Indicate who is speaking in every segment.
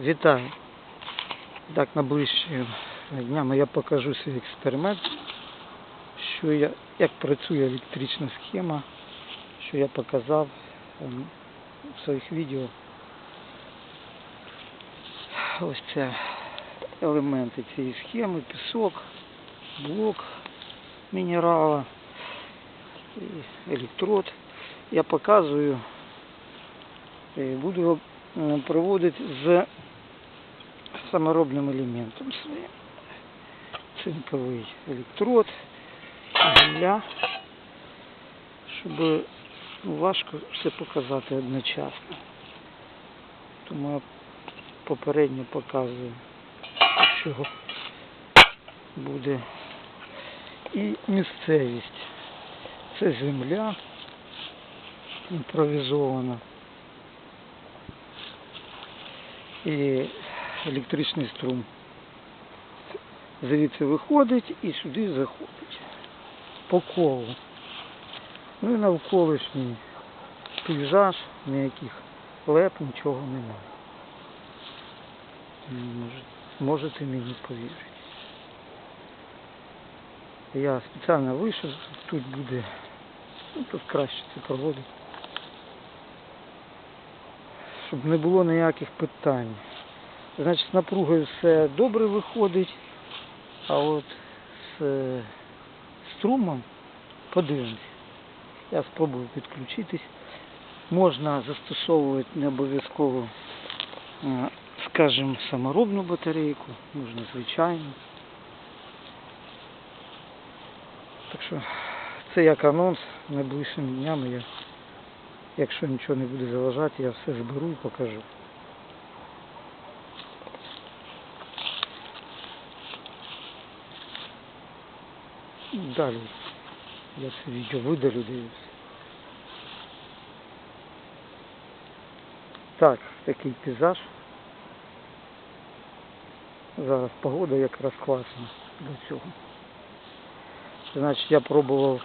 Speaker 1: Вітаю. Так, найближчими днями я покажу свій експеримент, що я, як працює електрична схема, що я показав ем, в своїх відео. Ось це елементи цієї схеми, пісок, блок мінерала, електрод. Я показую і буду е, проводити з саморобним елементом своїм. Цинковий електрод, земля, ну, важко все показати одночасно. Тому я попередньо показую, що буде і місцевість. Це земля імпровізована. І електричний струм. Звідси виходить і сюди заходить. По колу. Ну і навколишній пейзаж, ніяких леп, нічого немає. Можете мені повірити. Я спеціально вийшов, тут буде, ну тут краще це проводити. Щоб не було ніяких питань. Значить, з напругою все добре виходить, а от з струмом подивимось. Я спробую підключитись. Можна застосовувати не обов'язково, е, скажімо, саморобну батарейку, можна звичайну. Так що це як анонс найближчими днями. Я, якщо нічого не буде заважати, я все зберу і покажу. Далі я це відео видалю дивлюсь. Так, такий пейзаж. Зараз погода якраз класна до цього. Значить, я пробував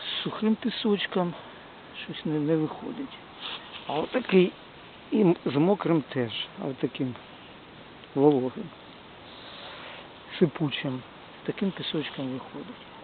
Speaker 1: з сухим пісочком, щось не, не виходить. А отакий і з мокрим теж, а отаким вологим, сипучим. Таким пісочком виходить.